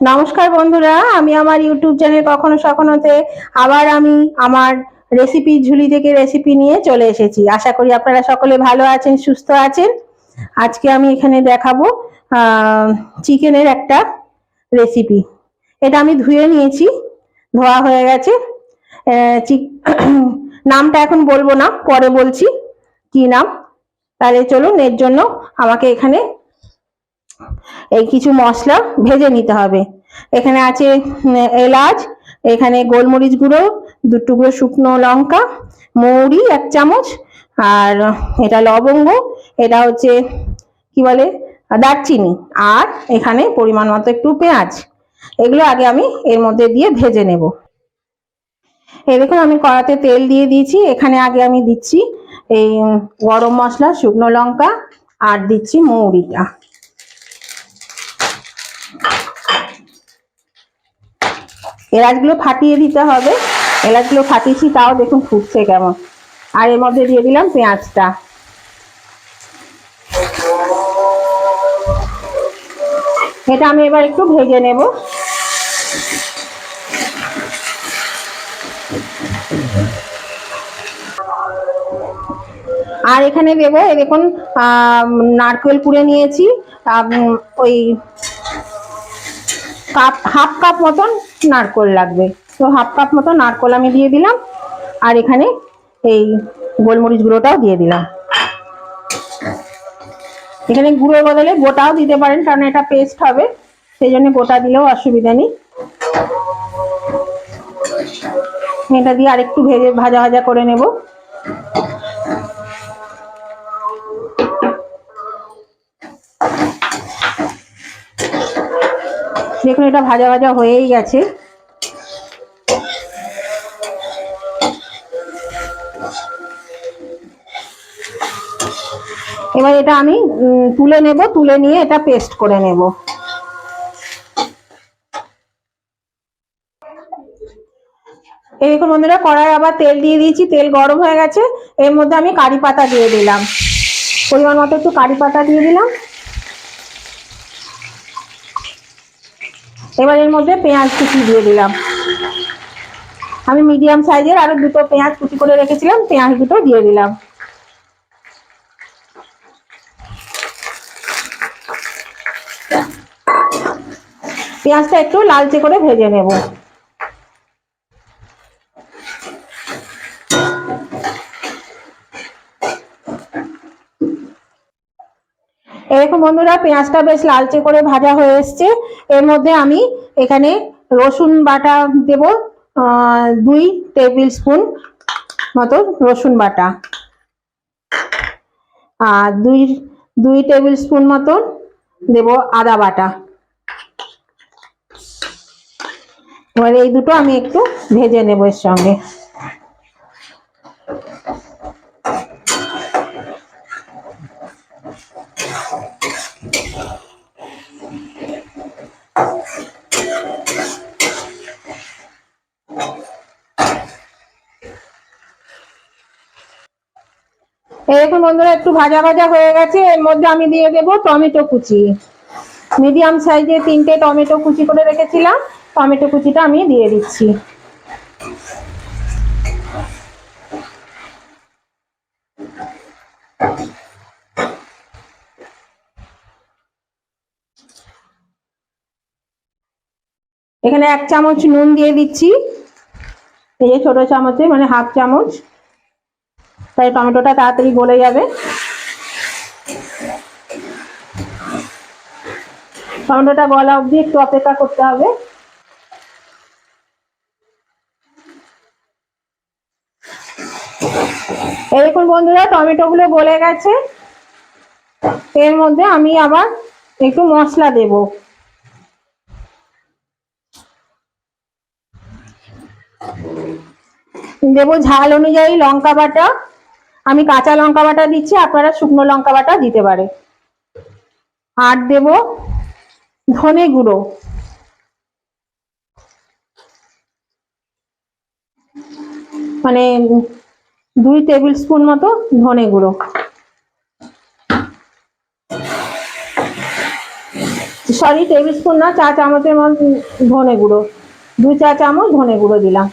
নমস্কার বন্ধুরা, আমি আমার ইউটিউব চ্যানেল কখনো সখনোতে আবার আমি আমার রেসিপি ঝুলি থেকে রেসিপি নিয়ে চলে এসেছি। আশা করি আপনারা সকলে ভালো আছেন, সুস্থ আছেন। আজকে আমি এখানে দেখাবো চিকেনের একটা রেসিপি এটা আমি ধুয়ে নিয়েছি, ধোয়া হয়ে গেছে। নামটা এখন বলব না, পরে বলছি কি নাম। তাহলে চলুন, এর জন্য আমাকে এখানে এই কিছু মশলা ভেজে নিতে হবে। এখানে আছে এলাচ, এখানে গোলমরিচ গুঁড়ো দু টুকরো শুকনো লঙ্কা, মৌরি এক চামচ, আর এটা লবঙ্গ, এটা হচ্ছে, কি বলে, দারচিনি, আর এখানে পরিমাণ মতো একটু পেঁয়াজ। এগুলো আগে আমি এর মধ্যে দিয়ে ভেজে নেব। এই দেখুন, আমি কড়াতে তেল দিয়ে দিয়েছি। এখানে আগে আমি দিচ্ছি এই গরম মশলা, শুকনো লঙ্কা, আর দিচ্ছি মৌরিটা। এলাচগুলো ফাটিয়ে দিতে হবে। এলাচগুলো ফাটিয়েছি, তাও দেখুন ফুটছে কেমন। আর এর মধ্যে দিয়ে দিলাম পেঁয়াজটা। এটা আমি এবার একটু ভেজে নেব। আর এখানে দেবো দেখুন নারকেল কুড়ে নিয়েছি ওই কাপ হাফ কাপ মতন নারকোল লাগবে। তো হাফ কাপ মতো নারকোল আমি দিয়ে দিলাম, আর এখানে এই গোলমরিচ গুঁড়োটাও দিয়ে দিলাম। এখানে গুঁড়োর বদলে গোটাও দিতে পারেন, কারণ এটা পেস্ট হবে, সেই জন্য গোটা দিলেও অসুবিধা নেই। এটা দিয়ে আরেকটু ভেজে, ভাজা ভাজা করে নেব। দেখুন, এটা ভাজা ভাজা হয়েই গেছে। এবার এটা আমি তুলে নেব, তুলে নিয়ে এটা পেস্ট করে নেব। এই দেখুন বন্ধুরা কড়াই আবার তেল দিয়ে দিয়েছি, তেল গরম হয়ে গেছে। এর মধ্যে আমি কারি পাতা দিয়ে দিলাম। পরিমাণ মতো একটু কারি পাতা দিয়ে দিলাম। এবার এর মধ্যে পেঁয়াজ কুচি দিয়ে দিলাম। আমি মিডিয়াম সাইজের আরও দুটো পেঁয়াজ কুচি করে রেখেছিলাম, পেঁয়াজ দুটো দিয়ে দিলাম। পেঁয়াজটা একটু লালচে করে ভেজে নেব। এরকম বন্ধুরা, পেঁয়াজটা বেশ লালচে করে ভাজা হয়ে এসছে। এর মধ্যে আমি এখানে রসুন বাটা দেব দুই টেবিল স্পুন মতো রসুন বাটা। আর দুই দুই টেবিল স্পুন মতন দেব আদা বাটা। এবার এই দুটো আমি একটু ভেজে নেব এর সঙ্গে। এরকম বন্ধুরা, একটু ভাজা ভাজা হয়ে গেছে। এর মধ্যে আমি দিয়ে দেব টমেটো কুচি। মিডিয়াম সাইজে তিনটে টমেটো কুচি করে রেখেছিলাম। টমেটো কুচিটা আমি দিয়ে দিচ্ছি। এখানে এক চামচ নুন দিয়ে দিচ্ছি। এই যে ছোট চামচে মানে হাফ চামচ। তাই টমেটোটা তাড়াতাড়ি গলে যাবে। টমেটোটা গলা অবধি একটু অপেক্ষা করতে হবে। দেখুন বন্ধুরা টমেটো গুলো গলে গেছে। এর মধ্যে আমি আবার একটু মশলা দেব। দেবো ঝাল অনুযায়ী লঙ্কা বাটা। আমি কাঁচা লঙ্কা বাটা দিচ্ছি, আপনারা শুকনো লঙ্কা বাটা দিতে পারে। আর দেব ধনে গুঁড়ো। মানে দুই টেবিল স্পুন মতো ধনে গুঁড়ো। সরি, টেবিল স্পুন না, চা চামচের মতো ধনে গুঁড়ো। দু চা চামচ ধনে গুঁড়ো দিলাম।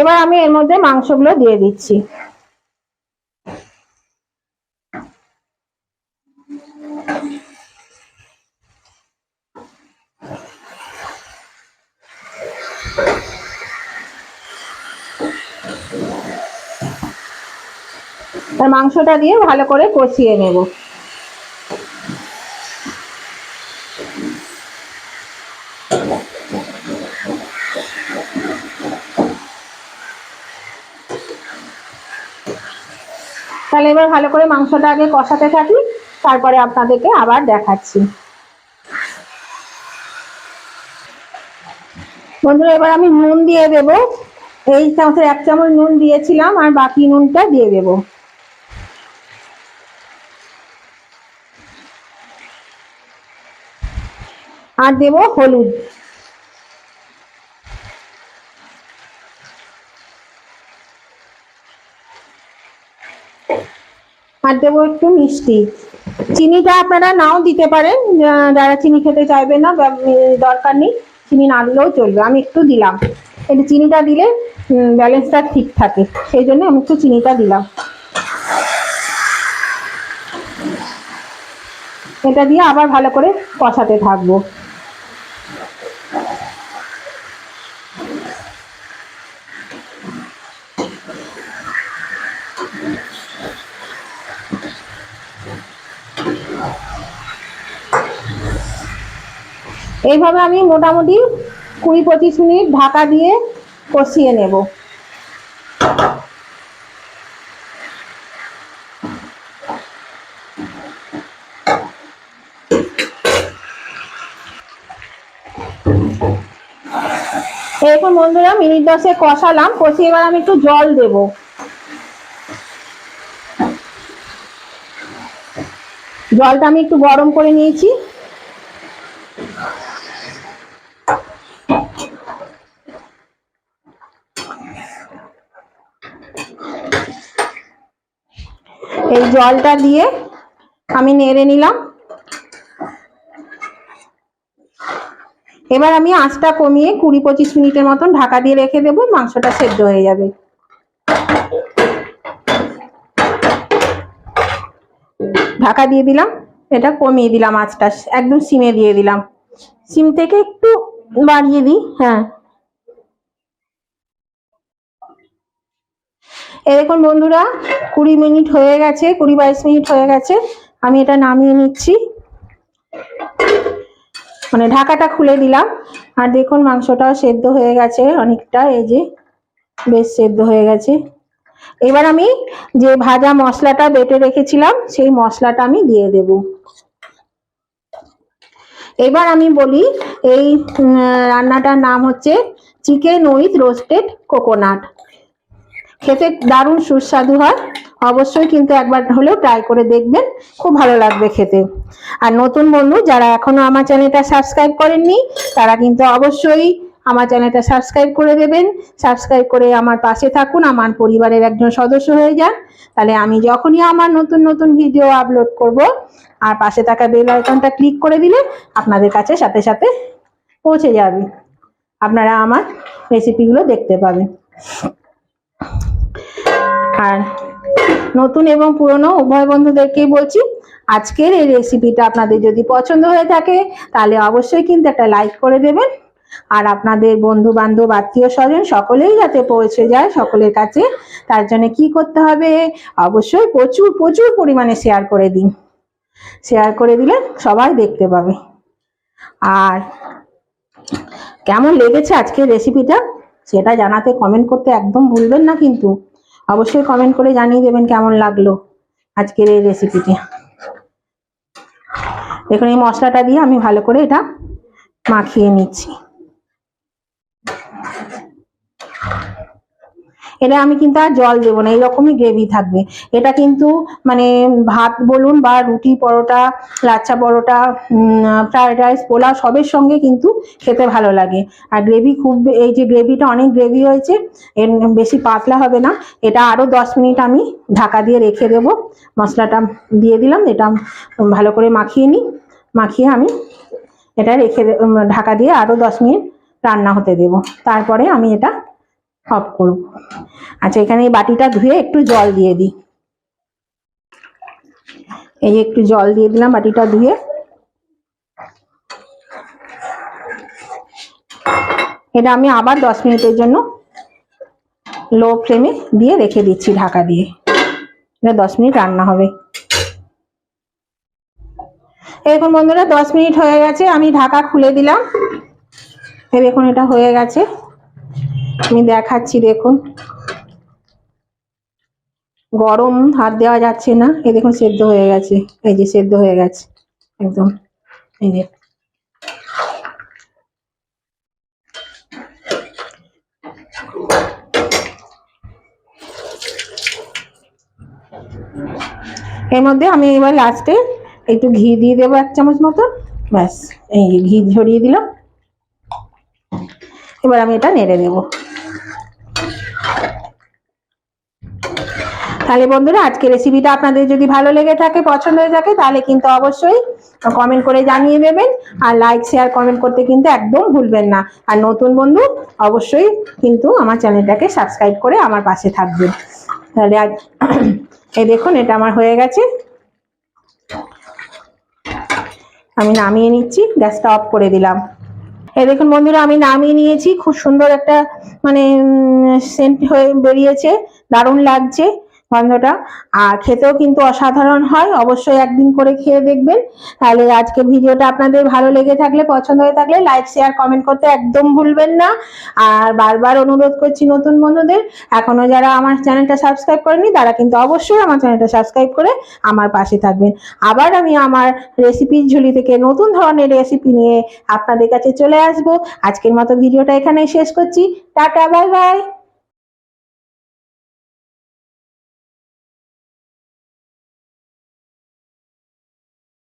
এবার আমি এর মধ্যে মাংসগুলো দিয়ে দিচ্ছি। মাংসটা দিয়ে ভালো করে কষিয়ে নেব। তাহলে এবার ভালো করে মাংসটা আগে কষাতে থাকি, তারপরে আপনাদেরকে আবার দেখাচ্ছি। বন্ধুরা, এবার আমি নুন দিয়ে দেব। এই চামচের এক চামচ নুন দিয়েছিলাম, আর বাকি নুনটা দিয়ে দেব। আর দেব হলুদ। আর দেবো একটু মিষ্টি। চিনিটা আপনারা নাও দিতে পারেন যারা চিনি খেতে চাইবে না দরকার নেই, চিনি না দিলেও চলবে। আমি একটু দিলাম। একটু চিনিটা দিলে ব্যালেন্সটা ঠিক থাকে। সেই জন্য আমি একটু চিনিটা দিলাম। এটা দিয়ে আবার ভালো করে কষাতে থাকব। এইভাবে আমি মোটামুটি কুড়ি পঁচিশ মিনিট ঢাকা দিয়ে কষিয়ে নেব। এরকম বন্ধুরা মিনিট দশে কষালাম, কষিয়ে এবার আমি একটু জল দেব। জলটা আমি একটু গরম করে নিয়েছি এই জলটা দিয়ে আমি নেড়ে নিলাম। এবার আমি আঁচটা কমিয়ে কুড়ি পঁচিশ মিনিটের মতন ঢাকা দিয়ে রেখে দেবো, মাংসটা সেদ্ধ হয়ে যাবে। ঢাকা দিয়ে দিলাম, এটা কমিয়ে দিলাম আঁচটা, একদম সিমে দিয়ে দিলাম। সিম থেকে একটু বাড়িয়ে দিই হ্যাঁ। দেখুন বন্ধুরা, কুড়ি মিনিট হয়ে গেছে, কুড়ি বাইশ মিনিট হয়ে গেছে, আমি এটা নামিয়ে নিচ্ছি। মানে ঢাকাটা খুলে দিলাম। আর দেখুন, মাংসটাও সেদ্ধ হয়ে গেছে অনেকটা, এই যে বেশ সেদ্ধ হয়ে গেছে। এবার আমি যে ভাজা মশলাটা বেটে রেখেছিলাম, সেই মশলাটা আমি দিয়ে দেব। এবার আমি বলি, এই রান্নাটার নাম হচ্ছে চিকেন উইথ রোস্টেড কোকোনাট। খেতে দারুণ সুস্বাদু হয়। অবশ্যই কিন্তু একবার হলেও ট্রাই করে দেখবেন। খুব ভালো লাগবে খেতে। আর নতুন বন্ধু যারা এখনও আমার চ্যানেলটা সাবস্ক্রাইব করেননি, তারা কিন্তু অবশ্যই আমার চ্যানেলটা সাবস্ক্রাইব করে দেবেন। সাবস্ক্রাইব করে আমার পাশে থাকুন। আমার পরিবারের একজন সদস্য হয়ে যান। তাহলে আমি যখনই আমার নতুন নতুন ভিডিও আপলোড করব, আর পাশে থাকা বেল আইকনটা ক্লিক করে দিলে আপনাদের কাছে সাথে সাথে পৌঁছে যাবে। আপনারা আমার রেসিপিগুলো দেখতে পাবেন। আর নতুন এবং পুরনো উভয় বন্ধুদেরকেই বলছি, আজকের এই রেসিপিটা আপনাদের যদি পছন্দ হয়ে থাকে, তাহলে অবশ্যই কিন্তু একটা লাইক করে দেবেন। আর আপনাদের বন্ধু বান্ধব আত্মীয় স্বজন সকলেই যাতে পৌঁছে যায় সকলের কাছে, তার জন্য কি করতে হবে, অবশ্যই প্রচুর প্রচুর পরিমাণে শেয়ার করে দিন। শেয়ার করে দিলে সবাই দেখতে পাবে। আর কেমন লেগেছে আজকের রেসিপিটা সেটা জানাতে কমেন্ট করতে একদম ভুলবেন না কিন্তু। অবশ্যই কমেন্ট করে জানিয়ে দেবেন কেমন লাগল আজকের এই রেসিপিটি দেখুন, এই মশলাটা দিয়ে আমি ভালো করে এটা মাখিয়ে নিচ্ছি। এটা আমি কিন্তু আর জল দেবো না, এইরকমই গ্রেভি থাকবে। এটা কিন্তু মানে ভাত বলুন বা রুটি পরোটা, লাচ্ছা পরোটা ফ্রায়েড রাইস, পোলাও সবের সঙ্গে কিন্তু খেতে ভালো লাগে। আর গ্রেভি খুব এই যে গ্রেভিটা অনেক গ্রেভি হয়েছে, এর বেশি পাতলা হবে না। এটা আরও দশ মিনিট আমি ঢাকা দিয়ে রেখে দেবো। মশলাটা দিয়ে দিলাম, এটা ভালো করে মাখিয়ে নিই। মাখিয়ে আমি এটা রেখে ঢাকা দিয়ে আরও দশ মিনিট রান্না হতে দেব। তারপরে আমি এটা অফ করব। আচ্ছা এখানে এই বাটিটা ধুয়ে একটু জল দিয়ে দিই। এই একটু জল দিয়ে দিলাম বাটিটা ধুয়ে। এটা আমি আবার দশ মিনিটের জন্য লো ফ্লেমে দিয়ে রেখে দিচ্ছি ঢাকা দিয়ে। এটা দশ মিনিট রান্না হবে। এখন বন্ধুরা, দশ মিনিট হয়ে গেছে, আমি ঢাকা খুলে দিলাম। এই দেখুন, এটা হয়ে গেছে। আমি দেখাচ্ছি, দেখুন। গরম হাত দেওয়া যাচ্ছে না, এই দেখুন সেদ্ধ হয়ে গেছে, এই যে সেদ্ধ হয়ে গেছে, একদম, এই যে। এর মধ্যে আমি এবার লাস্টে একটু ঘি দিয়ে দেবো এক চামচ মতো, ব্যাস, এই ঘি ঝরিয়ে দিলাম। এবার আমি এটা নেড়ে দেবো তাহলে বন্ধুরা আজকে রেসিপিটা আপনাদের যদি ভালো লেগে থাকে, পছন্দ হয়ে থাকে, তাহলে কিন্তু অবশ্যই কমেন্ট করে জানিয়ে দেবেন। আর লাইক শেয়ার কমেন্ট করতে কিন্তু একদম ভুলবেন না। আর নতুন বন্ধু, অবশ্যই কিন্তু আমার চ্যানেলটাকে সাবস্ক্রাইব করে আমার পাশে থাকবেন। তাহলে আজ এই দেখুন, এটা আমার হয়ে গেছে। আমি নামিয়ে নিচ্ছি, গ্যাসটা অফ করে দিলাম। এই দেখুন বন্ধুরা, আমি নামিয়ে নিয়েছি। খুব সুন্দর একটা মানে সেন্ট হয়ে বেরিয়েছে। দারুণ লাগছে। গন্ধটা আর খেতেও কিন্তু অসাধারণ হয়, অবশ্যই একদিন করে খেয়ে দেখবেন। তাহলে আজকে ভিডিওটা আপনাদের ভালো লেগে থাকলে, পছন্দ হয়ে থাকলে লাইক শেয়ার কমেন্ট করতে একদম ভুলবেন না। আর বারবার অনুরোধ করছি নতুন বন্ধুদের, এখনও যারা আমার চ্যানেলটা সাবস্ক্রাইব করেনি, তারা কিন্তু অবশ্যই আমার চ্যানেলটা সাবস্ক্রাইব করে আমার পাশে থাকবেন। আবার আমি আমার রেসিপির ঝুলি থেকে নতুন ধরনের রেসিপি নিয়ে আপনাদের কাছে চলে আসব। আজকের মতো ভিডিওটা এখানেই শেষ করছি। Tata bye bye